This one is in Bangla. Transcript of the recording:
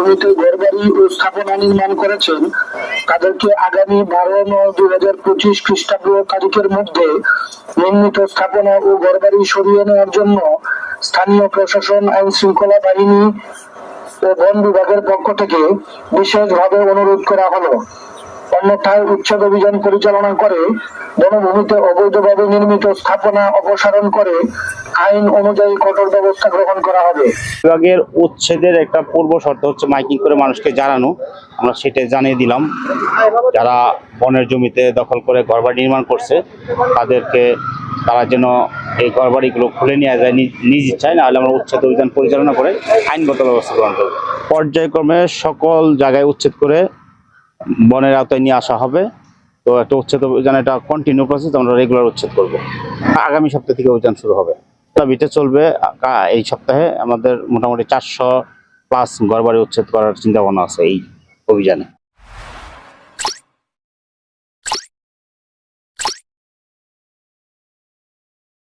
জমিতে ঘরবাড়ি ও স্থাপনা নির্মাণ করেছেন, তাদেরকে আগামী বারো নয় দুই হাজার পঁচিশ খ্রিস্টাব্দ তারিখের মধ্যে নির্মিত স্থাপনা ও ঘরবাড়ি সরিয়ে নেওয়ার জন্য স্থানীয় প্রশাসন আইন শৃঙ্খলা বাহিনী ও বন বিভাগের পক্ষ থেকে বিশেষভাবে অনুরোধ করা হলো। অন্যথায় উচ্ছেদ অভিযান পরিচালনা করে বনভূমিতে অবৈধভাবে নির্মিত স্থাপনা অপসারণ করে আইন অনুযায়ী কঠোর ব্যবস্থা গ্রহণ করা হবে। বিভাগের উচ্ছেদের একটা পূর্ব শর্ত হচ্ছে মাইকিং করে মানুষকে জানানো। আমরা সেটা জানিয়ে দিলাম। যারা বনের জমিতে দখল করে ঘরবাড়ি নির্মাণ করছে তাদেরকে তারা যেন এই ঘরবাড়িগুলো খুলে নিয়ে যায় নিজ নিজ ইচ্ছায় নাহলে আমরা উচ্ছেদ অভিযান পরিচালনা করে আইনগত ব্যবস্থা গ্রহণ করব। পর্যায়ক্রমে সকল জায়গায় উচ্ছেদ করে বনের আওতায় নিয়ে আসা হবে। তো একটা উচ্ছেদ অভিযান এটা কন্টিনিউ প্রসেস আমরা রেগুলার উচ্ছেদ করব। আগামী সপ্তাহ থেকে অভিযান শুরু হবে। দাবিতে চলবে এই সপ্তাহে আমাদের মোটামুটি চারশো প্লাস ঘরবাড়ি উচ্ছেদ করার চিন্তা ভাবনা আছে এই অভিযানে।